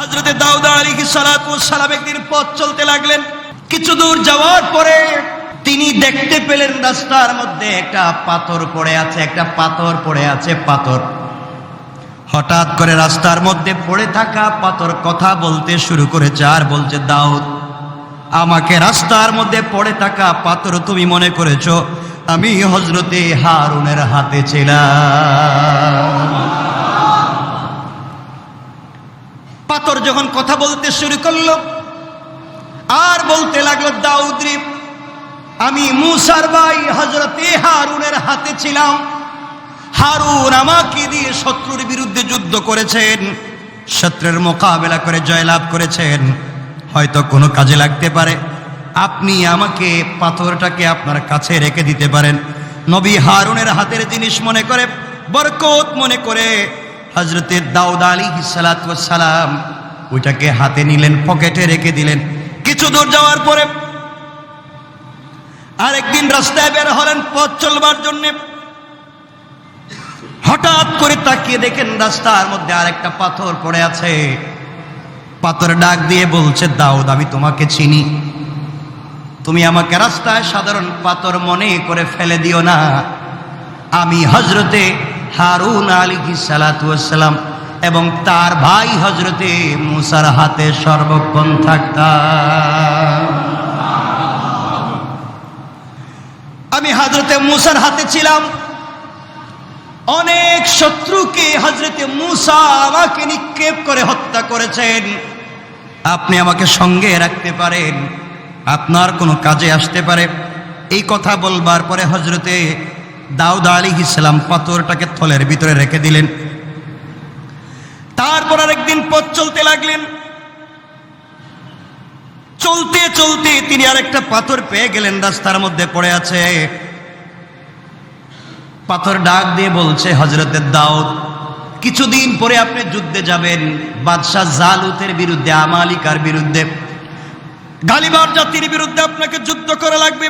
হজরতে দাউদ আলী সালাম একদিন পথ চলতে লাগলেন। কিছু দূর যাওয়ার পরে তিনি দেখতে পেলেন রাস্তার মধ্যে একটা পাথর পড়ে আছে, একটা পাথর পড়ে আছে, পাথর। হঠাৎ করে রাস্তার মধ্যে পড়ে থাকা পাথর কথা বলতে শুরু করেছে আর বলছে, দাউদ, আমাকে রাস্তার মধ্যে পড়ে থাকা পাথর তুমি মনে করেছ? আমি হজরতে হারুনের হাতে ছিলাম। পাথর যখন কথা বলতে শুরু করল, আর বলতে লাগল দাউদ্রি আমি মুসার ভাই হজরতে হারুনের হাতে ছিলাম। হারুন আমাকে দিয়ে শত্রুর বিরুদ্ধে যুদ্ধ করেছেন, শত্রুর মোকাবেলা করে জয়লাভ করেছেন। হয়তো কোনো কাজে লাগতে পারে। আপনি আমাকে পাথরটাকে আপনার কাছে রেখে দিতে পারেন। নবী হারুনের হাতের জিনিস মনে করে, বরকত মনে করে হজরতে দাউদ আলী সালাম ওইটাকে হাতে নিলেন, পকেটে রেখে দিলেন। কিছু দূর যাওয়ার পরে আরেকদিন রাস্তায় বের হলেন পথ চলবার জন্য। হঠাৎ করে তাকিয়ে দেখেন রাস্তার মধ্যে আরেকটা পাথর পড়ে আছে। পাথর ডাক দিয়ে বলছে, দাউদ, আমি তোমাকে চিনি। তুমি আমাকে রাস্তায় সাধারণ পাথর মনে করে ফেলে দিও না। আমি হজরতে হারুন আলী সালাতাম এবং তার ভাই হজরতে মুসার হাতে সর্বক্ষণ থাকতাম। আমি হজরতে মুসার হাতে ছিলাম। অনেক শত্রুকে হজরতে মুসা আমাকে নিক্ষেপ করে হত্যা করেছেন। আপনি আমাকে সঙ্গে রাখতে পারেন। আপনার কোনো কাজে আসতে পারে। এই কথা বলবার পরে হজরতে দাউদ আলী ইসলাম পাথরটাকে থলের ভিতরে রেখে দিলেন। তারপর আরেকদিন পথ চলতে লাগলেন। চলতে চলতে তিনি আরেকটা পাথর পেয়ে গেলেন, রাস্তার মধ্যে পড়ে আছে। পাথর ডাক দিয়ে বলছে হজরতের দাউদ, কিছুদিন পরে আপনি যুদ্ধে যাবেন। বাদশাহ জালুতের বিরুদ্ধে, আমালিকার বিরুদ্ধে, গালিবার জাতির বিরুদ্ধে আপনাকে যুদ্ধ করা লাগবে।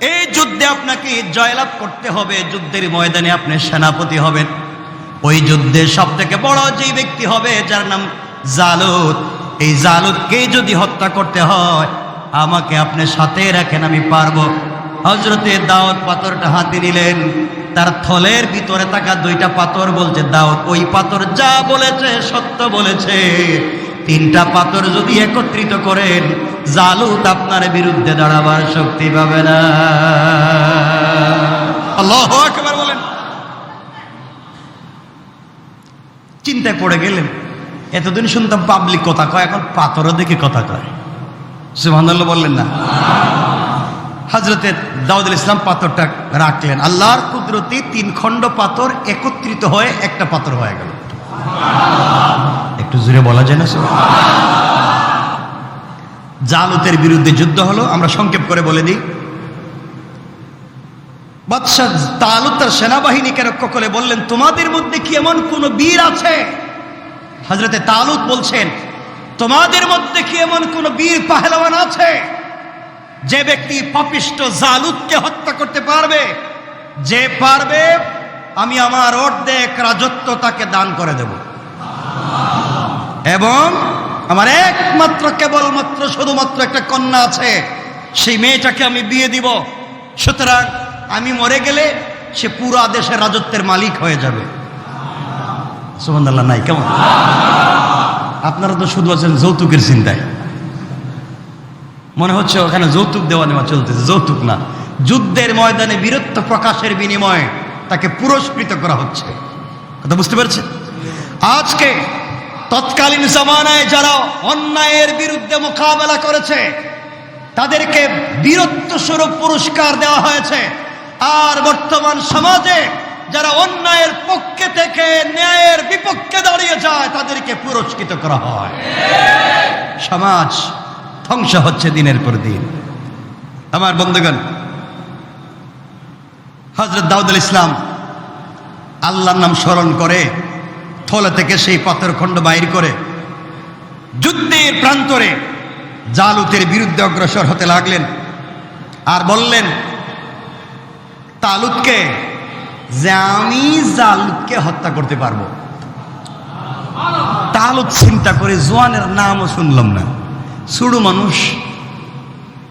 এই যুদ্ধে আপনাকে জয়লাভ করতে হবে, যুদ্ধের ময়দানে আপনি সেনাপতি হবেন। ওই যুদ্ধে সব থেকে বড় যেই ব্যক্তি হবে, যার নাম জালুদ। এই জালুতকে যদি হত্যা করতে হয়, আমাকে আপনি সাথে রাখেন, আমি পারব। হজরতে দাওয়াত পাথরটা হাতে নিলেন। তার থলের ভিতরে থাকা দুইটা পাথর বলছে দাওয়াত ওই পাথর যা বলেছে, সত্য বলেছে। তিনটা পাথর যদি একত্রিত করেন, জালুত আপনার বিরুদ্ধে দাঁড়াবার শক্তি পাবে না। আল্লাহ একবার বলেন। চিন্তায় পড়ে গেলেন, এতদিন শুনতাম পাবলিক কথা কয়, এখন পাথরও দেখে কথা কয়। সুবহানাল্লাহ বললেন না। হজরতে দাউদ ইসলাম পাথরটা রাখলেন। আল্লাহর কুদরতি তিন খণ্ড পাথর একত্রিত হয়ে একটা পাথর হয়ে গেল। একটু জুড়ে বলা যায় না জালুতের বিরুদ্ধে যুদ্ধ হলো, আমরা সংক্ষেপ করে বলে দিই। বাদশাহ তালুত তার বললেন, তোমাদের মধ্যে কি এমন কোন বীর আছে? হজরতে তালুত বলছেন, তোমাদের মধ্যে কি এমন কোন বীর পাহলওয়ান আছে? যে ব্যক্তি পাপিষ্ট জালুদকে হত্যা করতে পারবে, যে পারবে, আমি আমার অর্ধেক রাজত্ব তাকে দান করে দেব। এবং আমার একমাত্র, কেবলমাত্র, শুধুমাত্র একটা কন্যা আছে। সেই মেয়েটাকে আমি বিয়ে দিব। সুতরাং আমি মরে গেলে সে পুরো দেশের রাজত্বের মালিক হয়ে যাবে। সুমন্দাল্লাহ নাই, কেমন? আপনারা তো শুধু আছেন যৌতুকের চিন্তায়। মনে হচ্ছে ওখানে যৌতুক দেওয়া নেওয়া চলতেছে। যৌতুক না। যুদ্ধের ময়দানে বীরত্ব প্রকাশের বিনিময়ে তাকে পুরস্কৃত করা হচ্ছে। কথা বুঝতে পারছে আজকে তৎকালীন জামানায় যারা অন্যায়ের বিরুদ্ধে মোকাবেলা করেছে, তাদেরকে বীরত্ব স্বরূপ পুরস্কার দেওয়া হয়েছে। আর বর্তমান সমাজে যারা অন্যায়ের পক্ষে থেকে ন্যায়ের বিপক্ষে দাঁড়িয়ে যায়, তাদেরকে পুরস্কৃত করা হয়। সমাজ ধ্বংস হচ্ছে দিনের পর দিন। আমার বন্ধুগণ হজরত দাউদুল ইসলাম আল্লাহর নাম স্মরণ করে থলে থেকে সেই পাথর খণ্ড বাইর করে যুদ্ধের প্রান্তরে জালুতের বিরুদ্ধে অগ্রসর হতে লাগলেন আর বললেন, তালুতকে, যে আমি জালুতকে হত্যা করতে পারব। তালুত চিন্তা করে জোয়ানের নামও শুনলাম না। সুড়ু মানুষ,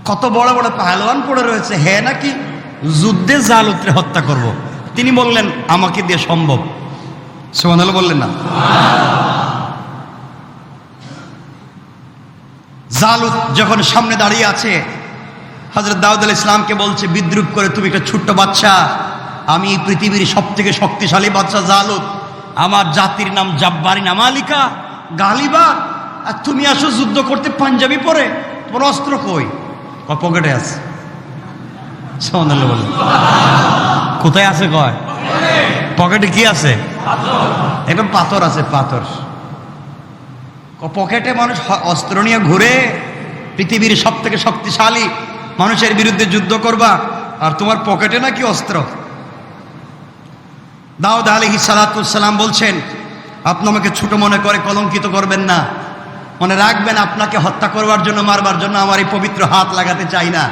কত বড় বড় পাহলওয়ান পড়ে রয়েছে হ্যাঁ নাকি যুদ্ধে জালুতরে হত্যা করব। তিনি বললেন, আমাকে দিয়ে সম্ভব। সোমান বললেন না? জালুত যখন সামনে দাঁড়িয়ে আছে হজরত দাউদ আল ইসলামকে বলছে, বিদ্রুপ করে তুমি একটা ছোট্ট বাচ্চা। আমি পৃথিবীর সব থেকে শক্তিশালী বাচ্চা জালুত আমার জাতির নাম জাব্বারি নামালিকা গালিবা। আর তুমি আসো যুদ্ধ করতে পাঞ্জাবি পরে। তোমার অস্ত্র কই? পকেটে আছে। সোমানাল্লাহ বললেন। কোথায় আছে কয়? পকেটে কি আছে? একদম পাথর আছে, পাথর। পকেটে মানুষ অস্ত্র নিয়ে ঘুরে পৃথিবীর সব থেকে শক্তিশালী মানুষের বিরুদ্ধে যুদ্ধ করবা, আর তোমার পকেটে নাকি অস্ত্র? দাউদ আলহি সালাতাম বলছেন, আপনি আমাকে ছোট মনে করে কলঙ্কিত করবেন না। মনে রাখবেন, আপনাকে হত্যা করবার জন্য, মারবার জন্য আমার এই পবিত্র হাত লাগাতে চাই না।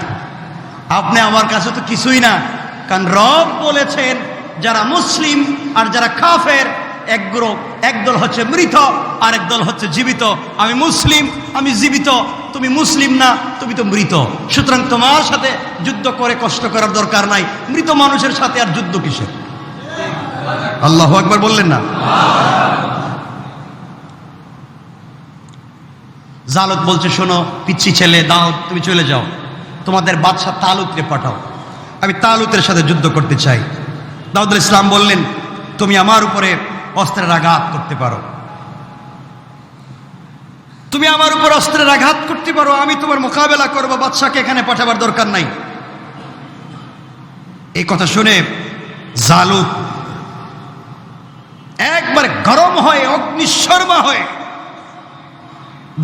আপনি আমার কাছে তো কিছুই না। কারণ রব বলেছেন, যারা মুসলিম আর যারা কাফের, এক গ্রুপ একদল হচ্ছে মৃত আর একদল হচ্ছে জীবিত। আমি মুসলিম, আমি জীবিত। তুমি মুসলিম না, তুমি তো মৃত। সুতরাং তোমার সাথে যুদ্ধ করে কষ্ট করার দরকার নাই। মৃত মানুষের সাথে আর যুদ্ধ কিসের? আল্লাহ একবার বললেন না? জালত বলছে, শোনো, পিচ্ছি ছেলে, দাও, তুমি চলে যাও। তোমাদের বাদশাহ তালুতকে পাঠাও। আমি তালুতের সাথে যুদ্ধ করতে চাই। দাউদুল ইসলাম বললেন তুমি আমার উপরে অস্ত্রের আঘাত করতে পারো। তুমি আমার উপর অস্ত্রের আঘাত করতে পারো, আমি তোমার মোকাবেলা করব, বাদশাকে এখানে পাঠাবার দরকার নাই। এই কথা শুনে জালুত একবার গরম হয়ে, অগ্নিশর্মা হয়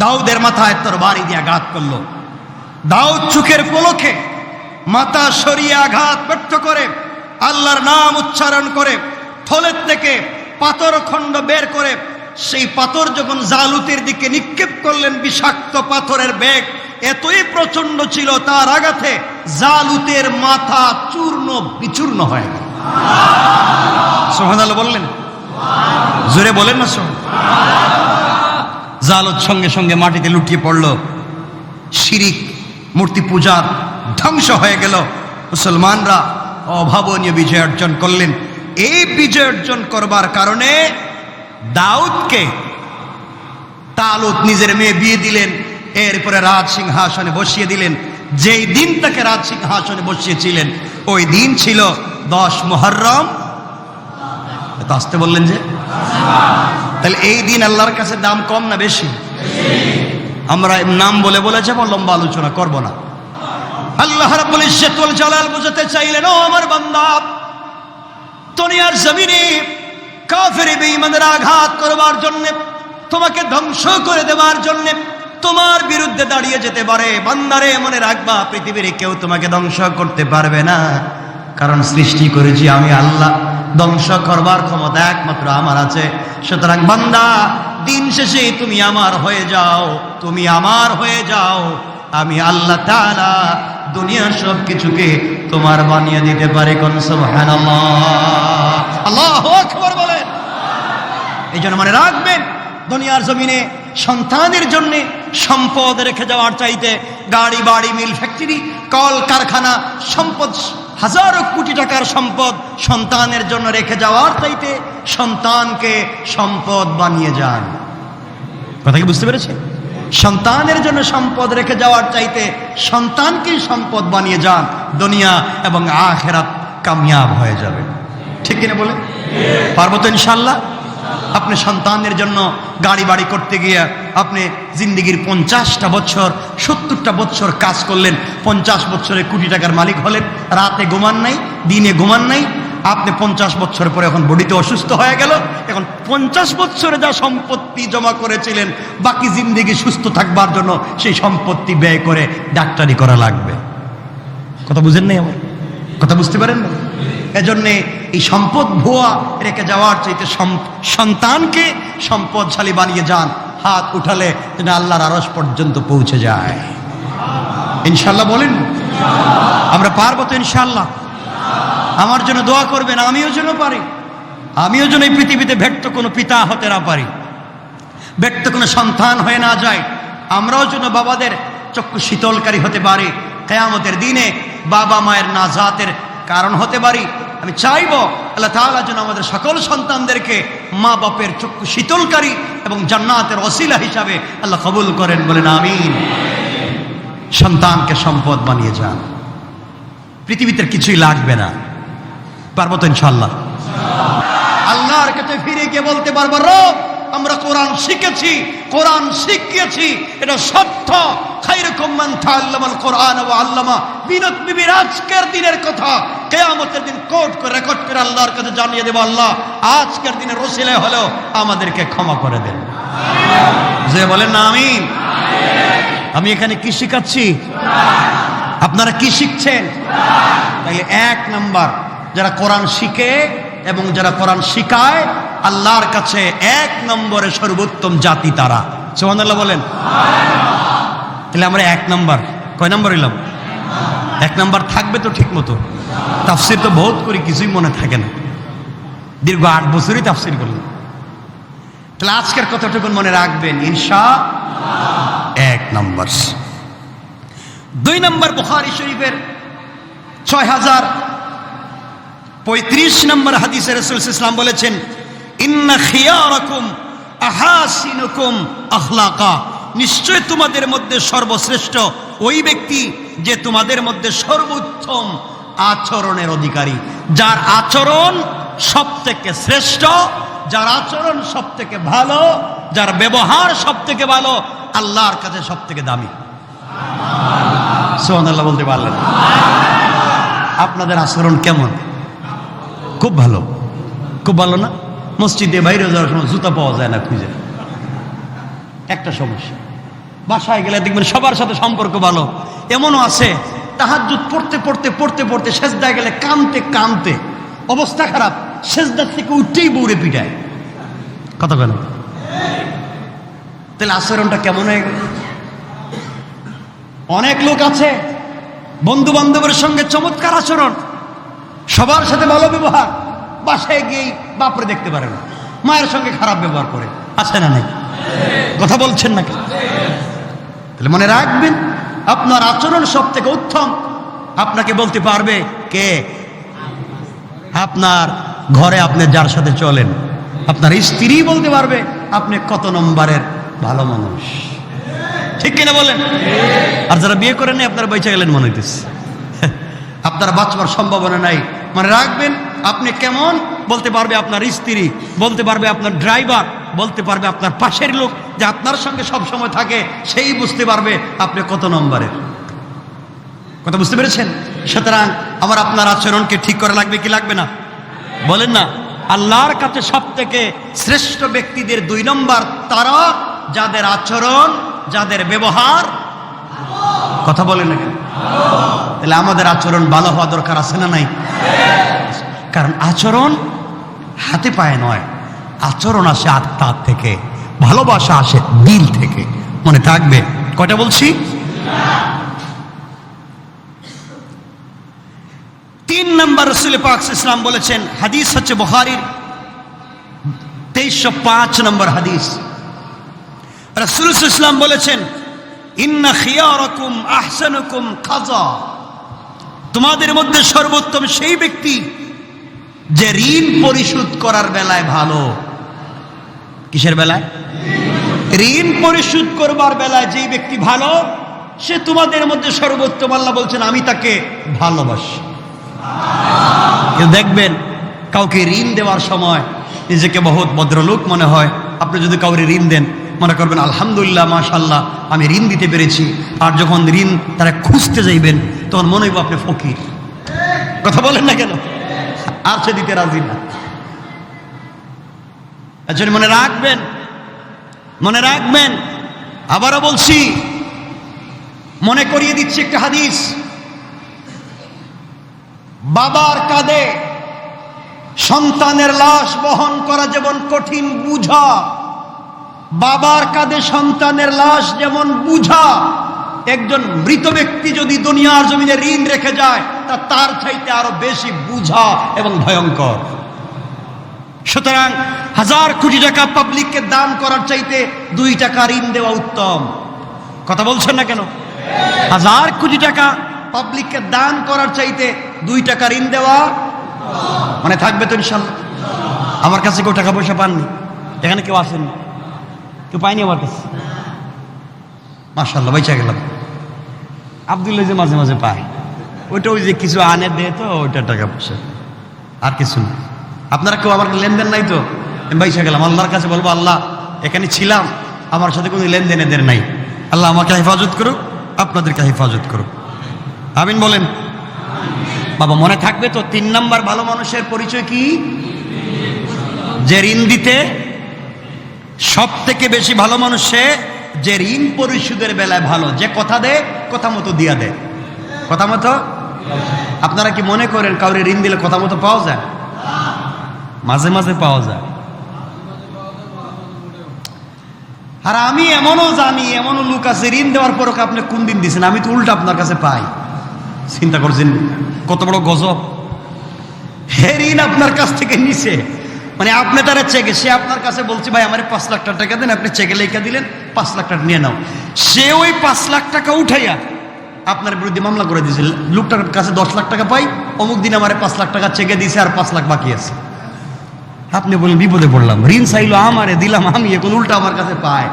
দাউদের মাথায় তোর বাড়ি দিয়ে আঘাত করল। দাউদ চুকের পলকে মাথা সরিয়ে আঘাত ব্যর্থ করে, আল্লাহর নাম উচ্চারণ করে থলের থেকে পাথর খণ্ড বের করে সেই পাথর যখন জালুতের দিকে নিক্ষেপ করলেন, বিষাক্ত পাথরের বেগ এতই প্রচণ্ড ছিল, তার আঘাতে জালুতের মাথা চূর্ণ বিচূর্ণ হয়ে গেল। সোহান বললেন? জোরে বলেন না সোহান জালত সঙ্গে সঙ্গে মাটিতে লুটিয়ে পড়ল। শিরিক, মূর্তি পূজার ধ্বংস হয়ে গেল। মুসলমানরা অভাবনীয় বিজয় অর্জন করলেন। এই বিজয় অর্জন করবার কারণে দাউদকে তালুত নিজের মেয়ে বিয়ে দিলেন, এরপরে রাজ সিংহাসনে বসিয়ে দিলেন, যেই দিন তাকে রাজ সিংহাসনে বসিয়েছিলেন, ওই দিন ছিল দশ মোহরম আসতে বললেন যে? তাহলে এই দিন আল্লাহর কাছে দাম কম না বেশি? আমরা নাম বলে বলে যাব, লম্বা আলোচনা করব না। আল্লাহ রাব্বুল ইজ্জতুল জালাল বুঝাতে চাইলেন, ও আমার বান্দা দুনিয়ার জমিনে কাফের বেঈমানের আঘাত করবার জন্য, তোমাকে ধ্বংস করে দেওয়ার জন্য তোমার বিরুদ্ধে দাঁড়িয়ে যেতে পারে। বান্দারে মনে রাখবা, পৃথিবীর কেউ তোমাকে ধ্বংস করতে পারবে না। কারণ সৃষ্টি করেছি আমি আল্লাহ। ধ্বংস করবার ক্ষমতা একমাত্র আমার আছে। সুতরাং বান্দা, দিন শেষে তুমি আমার হয়ে যাও, তুমি আমার হয়ে যাও। আমি আল্লাহ তাআলা দুনিয়ার সব কিছুকে তোমার বানিয়ে দিতে পারে কোন সুবহানাল্লাহ। আল্লাহু আকবার বলেন। এই জন্য মনে রাখবেন, দুনিয়ার জমিনে সন্তানের জন্য সম্পদ রেখে যাওয়ার চাইতে গাড়ি, বাড়ি, মিল, ফ্যাক্টরি, কল, কারখানা, সম্পদ, হাজারো কোটি টাকার সম্পদ সন্তানের জন্য রেখে যাওয়ার চাইতে সন্তানকে সম্পদ বানিয়ে যান। কথা কি বুঝতে পেরেছে সন্তানের জন্য সম্পদ রেখে যাওয়ার চাইতে সন্তানকে সম্পদ বানিয়ে যান, দুনিয়া এবং আখেরাত কামিয়াব হয়ে যাবে। ঠিক কিনা বলে পারব তো ইনশাল্লাহ আপনি সন্তানের জন্য গাড়ি বাড়ি করতে গিয়ে আপনি জিন্দিগির পঞ্চাশটা বছর, সত্তরটা বছর কাজ করলেন, পঞ্চাশ বছরে কোটি টাকার মালিক হলেন, রাতে ঘুমান নাই, দিনে ঘুমান নাই আপনি পঞ্চাশ বছর পরে এখন বডিতে অসুস্থ হয়ে গেল, এখন পঞ্চাশ বছরে যা সম্পত্তি জমা করেছিলেন, বাকি জিন্দিগি সুস্থ থাকবার জন্য সেই সম্পত্তি ব্যয় করে ডাক্তারি করা লাগবে। কথা বুঝেন নাই আমার? কথা বুঝতে পারেন না এজন্যে এই সম্পদ ভুয়া রেখে যাওয়ার চাইতে সন্তানকে সম্পদশালী বানিয়ে যান, হাত উঠালে যেন আল্লাহর আরস পর্যন্ত পৌঁছে যায়। ইনশাল্লাহ বলেন? আমরা পারব তো ইনশাল্লাহ। আমার জন্য দোয়া করবেন, আমিও যেন পারি। আমিও যেন এই পৃথিবীতে ভেট্ট কোনো পিতা হতে না পারি। ব্যক্ত কোনো সন্তান হয়ে না যায়, আমরাও যেন বাবাদের চক্ষু শীতলকারী হতে পারি। কেয়ামতের দিনে বাবা মায়ের নাজাতের কারণ হতে পারি। আমি চাইব, আল্লাহ তাআলা যেন আমাদের সকল সন্তানদেরকে মা বাপের চক্ষু শীতলকারী এবং জান্নাতের অসিলা হিসাবে আল্লাহ কবুল করেন বলেন, আমিন। সন্তানকে সম্পদ বানিয়ে যান। পৃথিবীতে কিছুই লাগবে না। পারব তো ইনশাল্লাহ আল্লাহর কাছে ফিরে গিয়ে বলতে পারব, রব, আমরা কোরআন শিখেছি, কোরআন শিখিয়েছি, এটা সত্য। খাইরকম মান কোরআন ওয়া আল্লামা বিনত বিবির আজকের দিনের কথা। কিয়ামতের দিন কোট করে, রেকর্ড করে আল্লাহর কাছে জানিয়ে দেব, আল্লাহ, আজকের দিনে রসিলে হলেও আমাদেরকে ক্ষমা করে দেন। যে বলেন না, আমিন। আমি এখানে কি শিখাচ্ছি? আপনারা কি শিখছেন? তাইলে এক নাম্বার। যারা কোরআন শিখে এবং যারা কোরআন শিখায়, আল্লাহর কাছে এক নম্বরে সর্বোত্তম জাতি তারা। সোহানাল্লাহ বলেন। তাহলে আমরা এক নম্বর। কয় নম্বর এলাম? এক নম্বর থাকবে তো ঠিক মতো। তাফসির তো বহুত করি, কিছুই মনে থাকে না। দীর্ঘ আট বছরই তাফসির করলাম। তাহলে আজকের কথাটুকু মনে রাখবেন, ইনশা এক নম্বর। দুই নম্বর বুখারি শরীফের ছয় হাজার পঁয়ত্রিশ নম্বর হাদিসে রসুল ইসলাম বলেছেন, ইন্না খিয়ারাকুম আহাসিনুকুম আখলাকা। নিশ্চয় তোমাদের মধ্যে সর্বশ্রেষ্ঠ ওই ব্যক্তি যে তোমাদের মধ্যে সর্বোত্তম আচরণের অধিকারী। যার আচরণ সব থেকে শ্রেষ্ঠ, যার আচরণ সব থেকে ভালো, যার ব্যবহার সব থেকে ভালো, আল্লাহর কাছে সব থেকে দামি। সোহান বলতে পারলেন আপনাদের আচরণ কেমন? খুব ভালো। খুব ভালো না? মসজিদে বাইরে যাওয়ার সময় জুতা পাওয়া যায় না খুঁজে একটা সমস্যা। বাসায় গেলে দেখবেন সবার সাথে সম্পর্ক ভালো। এমনও আছে, তাহাজ্জুদ পড়তে পড়তে পড়তে পড়তে সেজদায় গেলে কামতে কামতে অবস্থা খারাপ সেজদার থেকে উঠতেই বউরে পিটায়। কথা কেন তাহলে আচরণটা কেমন হয়ে গেল? অনেক লোক আছে বন্ধু বান্ধবের সঙ্গে চমৎকার আচরণ। সবার সাথে ভালো ব্যবহার, বাসায় গিয়েই বাপরে দেখতে পারে না। মায়ের সঙ্গে খারাপ ব্যবহার করে। আছে না নাই? কথা বলছেন না কেন তাহলে মনে রাখবেন, আপনার আচরণ সব থেকে উত্তম। আপনাকে বলতে পারবে কে? আপনার ঘরে আপনি যার সাথে চলেন, আপনার স্ত্রী বলতে পারবে আপনি কত নম্বরের ভালো মানুষ। ঠিক কিনা বলেন? আর যারা বিয়ে করেন আপনারা বেঁচে গেলেন মনে হইতেছে। আপনার বাঁচবার সম্ভাবনা নাই। মানে রাখবেন, আপনি কেমন? বলতে পারবে আপনার স্ত্রী, বলতে পারবে আপনার ড্রাইভার বলতে পারবে আপনার পাশের লোক যে আপনার সঙ্গে সব সময় থাকে, সেই বুঝতে পারবে আপনি কত নম্বরের কথা বুঝতে পেরেছেন? সুতরাং আমার আপনার আচরণকে ঠিক করা লাগবে কি লাগবে না? বলেন না, আল্লাহর কাছে সব থেকে শ্রেষ্ঠ ব্যক্তিদের দুই নম্বর তারা যাদের আচরণ, যাদের ব্যবহার, কথা বলেন না কেন? তাহলে আমাদের আচরণ ভালো হওয়া দরকার আছে না নাই? কারণ আচরণ হাতে পায়ে নয়, আচরণ আসে আত্মার থেকে, ভালোবাসা আসে দিল থেকে। মনে থাকবে? কয়টা বলছি? তিন নম্বর রসুল পাক ইসলাম বলেছেন, হাদিস হচ্ছে বুখারির তেইশশো পাঁচ নম্বর হাদিস। রসুল ইসলাম বলেছেন খাজা তোমাদের মধ্যে সর্বোত্তম সেই ব্যক্তি যে ঋণ পরিশোধ করার বেলায় ভালো। কিসের বেলায়? ঋণ পরিশোধ করবার বেলায় যেই ব্যক্তি ভালো, সে তোমাদের মধ্যে সর্বোত্তম আল্লাহ বলছেন, আমি তাকে ভালোবাসি। দেখবেন, কাউকে ঋণ দেওয়ার সময় নিজেকে বহুত ভদ্রলোক মনে হয়। আপনি যদি কাউকে ঋণ দেন মনে করবেন, আলহামদুলিল্লাহ মাশাল্লাহ আমি ঋণ দিতে পেরেছি। আর যখন ঋণ তারা খুঁজতে যাইবেন, তখন মনে হইব আপনি ফকির। কথা বলেন না কেন? আর সে দিতে রাজি না। এজন্য মনে রাখবেন মনে রাখবেন, আবারও বলছি, মনে করিয়ে দিচ্ছি একটা হাদিস। বাবার কাঁধে সন্তানের লাশ বহন করা যেমন কঠিন বুঝা বাবার কাঁধে সন্তানের লাশ যেমন বুঝা, একজন মৃত ব্যক্তি যদি দুনিয়ার জমিনে ঋণ রেখে যায়, তা তার চাইতে আরও বেশি বুঝা এবং ভয়ঙ্কর। সুতরাং হাজার কোটি টাকা পাবলিককে দান করার চাইতে দুই টাকা ঋণ দেওয়া উত্তম। কথা বলছেন না কেন? হাজার কোটি টাকা পাবলিককে দান করার চাইতে দুই টাকা ঋণ দেওয়া মানে থাকবে তো ইনশাল্লাহ। আমার কাছে কেউ টাকা পয়সা পাননি, এখানে কেউ আসেননি। কেউ পাইনি আমার কাছে। মার্শাল্লাহ বাইচা গেলাম। আবদুল্লাহ যে মাঝে মাঝে পায়। ওইটা ওই যে কিছু আনে দেয় তো ওইটা টাকা পয়সা। আর কিছু না। আপনারা কেউ আমার লেনদেন নাই তো? আমি বাইসা গেলাম। আল্লাহর কাছে বলব আল্লাহ এখানে ছিলাম আমার সাথে কোনো লেনদেন এদের নাই। আল্লাহ আমাকে হেফাজত করুক আপনাদেরকে হেফাজত করুক। আমিন বলেন। বাবা মনে থাকবে তো তিন নাম্বার ভালো মানুষের পরিচয় কি? যে ঋণ দিতে সব থেকে বেশি ভালো মানুষ যে ঋণ পরিশোধের বেলায় ভালো। যে কথা দেয় কথা মতো দিয়া দেয় কথা মতো? আপনারা কি মনে করেন কাউরে ঋণ দিলে কথা মতো পাওয়া যায়? মাঝে মাঝে পাওয়া যায়। আর আমি এমনও জানি, এমনও লোক আছে, ঋণ দেওয়ার পর আপনি কোন দিন দিচ্ছেন আমি তো উল্টা আপনার কাছে পাই। চিন্তা করছেন, কত বড় গজব। হে ঋণ আপনার কাছ থেকে নিছে। মানে আপনি তারা চেকে সে আপনার কাছে বলছে, ভাই, আমার পাঁচ লাখ টাকা দেন, আপনি চেকে লেখা দিলেন, পাঁচ লাখ টাকা নিয়ে নাও। সে ওই পাঁচ লাখ টাকা উঠাইয়া আপনার বিরুদ্ধে মামলা করে দিয়েছে। লোকটার কাছে দশ লাখ টাকা পাই, অমুক দিন আমার পাঁচ লাখ টাকা চেকে দিয়েছে আর পাঁচ লাখ বাকি আছে। আপনি বলেন, বিপদে পড়লাম, ঋণ চাইলো আমারে, দিলাম আমি, এখন উল্টা আমার কাছে পায়।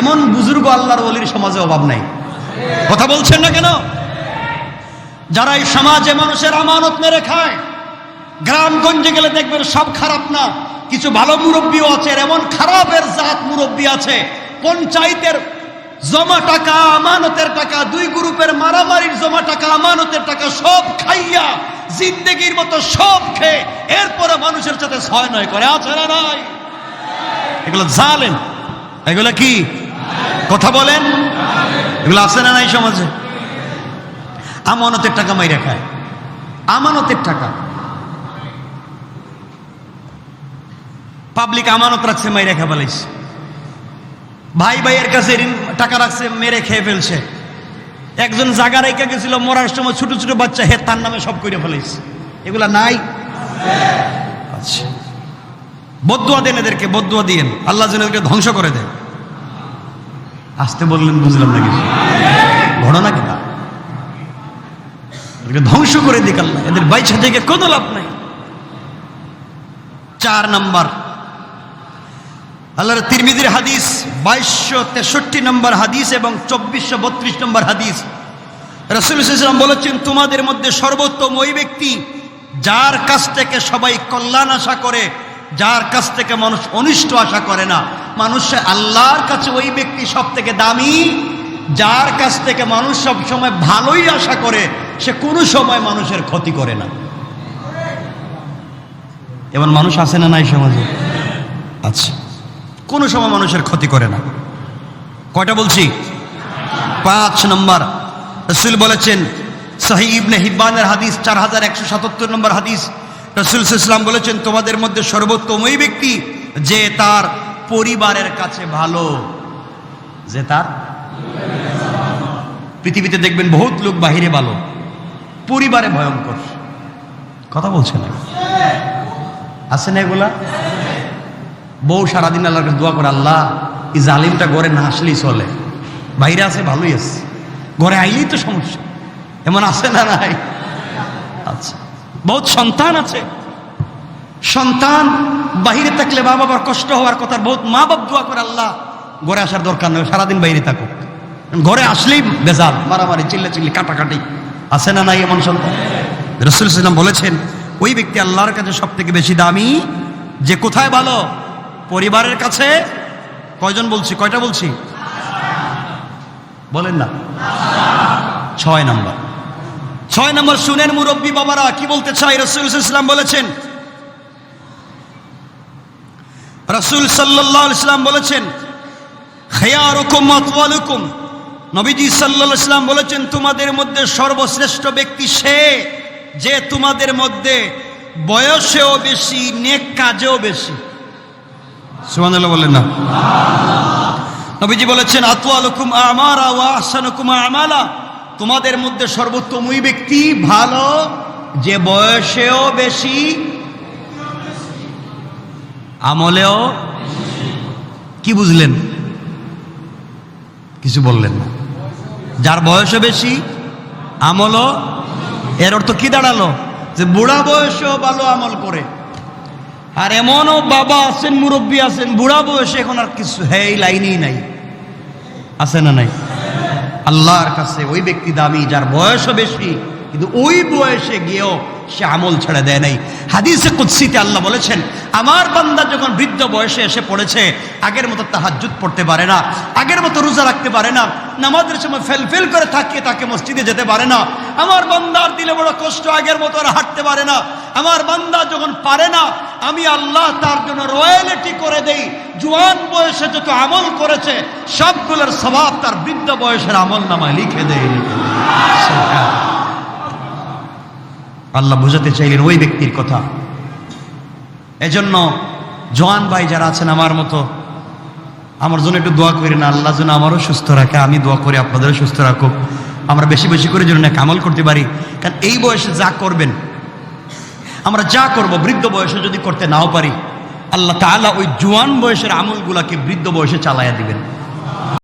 এমন বুজুর্গ আল্লাহর বলির সমাজে অভাব নাই। কথা বলছেন না কেন? যারা এই সমাজে মানুষের আমানত মেরে খায়, গ্রামগঞ্জে গেলে দেখবেন সব খারাপ না। কিছু ভালো মুরব্বীও আছে এমন খারাপের জাত মুরব্বী আছে। পঞ্চায়েতের জমা টাকা, আমানতের টাকা, দুই গ্রুপের মারামারির জমা টাকা, আমানতের টাকা সব খাইয়া জিন্দেগির মতো সব খেয়ে এরপরে মানুষের সাথে ছয় নয় করে। আছে না নাই? এগুলো জালেন এগুলো কি? কথা বলেন। এগুলো আছে না নাই সমাজে? আমানতের টাকা মাইরা খায়। আমানতের টাকা। পাবলিক আমানত রাখছে, মাইরা খেয়ে ফেলাইছে। ভাই ভাইয়ের কাছে ঋণ, টাকা রাখছে, মেরে খেয়ে ফেলছে। একজন জায়গা রেখে গেছিল, মরার সময় ছোট ছোট বাচ্চা, হে তার নামে সব করে ফেলাইছে। এগুলা নাই? আচ্ছা। বদুয়া দেন এদেরকে, বদুয়া দিয়েন। আল্লাহ যেন এদেরকে ধ্বংস করে দেয় আসতে বললেন, বুঝলাম না কিছু। ঘটনা কি? না এদেরকে ধ্বংস করে দিক আল্লাহ। এদের বাইছা থেকে কোনো লাভ নাই। চার নাম্বার। আল্লাহর তিরমিদির হাদিস, বাইশশো তেষট্টি নম্বর হাদিস এবং চব্বিশশো বত্রিশ নম্বর হাদিস। রসুল ইসলাম বলেছেন, তোমাদের মধ্যে সর্বোত্তম ওই ব্যক্তি যার কাছ থেকে সবাই কল্যাণ আশা করে, যার কাছ থেকে মানুষ অনিষ্ট আশা করে না। মানুষ আল্লাহর কাছে ওই ব্যক্তি সব থেকে দামি, যার কাছ থেকে মানুষ সব সময় ভালোই আশা করে, সে কোনো সময় মানুষের ক্ষতি করে না। এমন মানুষ আসে না নাই সমাজে? আচ্ছা কোনো সময় মানুষের ক্ষতি করে না। কয়টা বলছি? পাঁচ নম্বর। রসুল বলেছেন সাহি ইবনে হিব্বানের হাদিস, চার হাজার একশো সাতাত্তর নম্বর হাদিস। রসুল ইসলাম বলেছেন, তোমাদের মধ্যে সর্বোত্তম ওই ব্যক্তি যে তার পরিবারের কাছে ভালো। যে তার? পৃথিবীতে দেখবেন বহুত লোক বাহিরে ভালো। পরিবারে ভয়ঙ্কর। কথা বলছে না। আছে না এগুলা? বউ সারাদিন আল্লাহর কাছে দোয়া করে, আল্লাহ, এই জালিমটা ঘরে না আসলেই চলে। বাইরে আছে, ভালোই আছে। ঘরে আইলেই তো সমস্যা। এমন আছে না নাই? আচ্ছা। বহুত সন্তান আছে। সন্তান বাহিরে থাকলে মা বাবার কষ্ট হওয়ার কথা বহুত মা বাপ দোয়া করে, আল্লাহ, ঘরে আসার দরকার নেই, সারাদিন বাইরে থাকুক। ঘরে আসলেই বেজাল, মারামারি চিল্লা চিল্লি কাটাকাটি। আছে না নাই এমন সন্তান? রসুল ইসলাম বলেছেন, ওই ব্যক্তি আল্লাহর কাছে সব থেকে বেশি দামি যে কোথায় ভালো? পরিবারের কাছে কয়জন বলছি? কয়টা বলছি? বলেন না। ছয় নম্বর। ছয় নম্বর শুনেন মুরব্বী বাবারা, কি বলতে চাই? রসুল ইসলাম বলেছেন, রসুল সাল্লাহ ইসলাম বলেছেন, খেয়ারকম আতওয়ালুকুম নবীজি সাল্লাহ বলেছেন, তোমাদের মধ্যে সর্বশ্রেষ্ঠ ব্যক্তি সে যে তোমাদের মধ্যে বয়সেও বেশি, নেক কাজেও বেশি। বললেন না। নবীজি বলেছেন আহসানুকুম আমালা। তোমাদের মধ্যে সর্বোত্তম ওই ব্যক্তি ভালো, যে বয়সেও বেশি, আমলেও কি বুঝলেন? কিছু বললেন না। যার বয়সও বেশি, আমলও, এর অর্থ কি দাঁড়াল? যে বুড়া বয়সেও ভালো আমল করে। আর এমনও বাবা আছেন, মুরব্বী আছেন, বুড়া বয়সে এখন আর কিছু হ্যাঁ এই লাইনেই নাই। আছে না নাই? আল্লাহর কাছে ওই ব্যক্তি দামি, যার বয়সও বেশি, কিন্তু ওই বয়সে গিয়েও সে আমল ছেড়ে দেয় নাই। হাদিসে কুৎসিতে আল্লাহ বলেছেন, আমার বান্দা যখন বৃদ্ধ বয়সে এসে পড়েছে, আগের মতো তাহাজ্জুদ পড়তে পারে না, আগের মতো রোজা রাখতে পারে না, নামাজের সময় ফেল ফেল করে থাকিয়ে তাকে মসজিদে যেতে পারে না, আমার বান্দার দিলে বড় কষ্ট, আগের মতো আর হাঁটতে পারে না, আমার বান্দা যখন পারে না আমি আল্লাহ তার জন্য রয়্যালিটি করে দেই, জোয়ান বয়সে যত আমল করেছে, সবগুলোর স্বভাব তার বৃদ্ধ বয়সের আমল নামায় লিখে দেয়। আল্লাহ বুঝাতে চাইলেন ওই ব্যক্তির কথা। এজন্য জোয়ান ভাই যারা আছেন আমার মতো, আমার জন্য একটু দোয়া করি না আল্লাহ যেন আমারও সুস্থ রাখে, আমি দোয়া করি আপনাদেরও সুস্থ রাখুক। আমরা বেশি বেশি করে যেন এক আমল করতে পারি, কারণ এই বয়সে যা করবেন আমরা যা করব বৃদ্ধ বয়সে যদি করতে নাও পারি, আল্লাহ তালা ওই জোয়ান বয়সের আমলগুলাকে বৃদ্ধ বয়সে চালাইয়া দিবেন।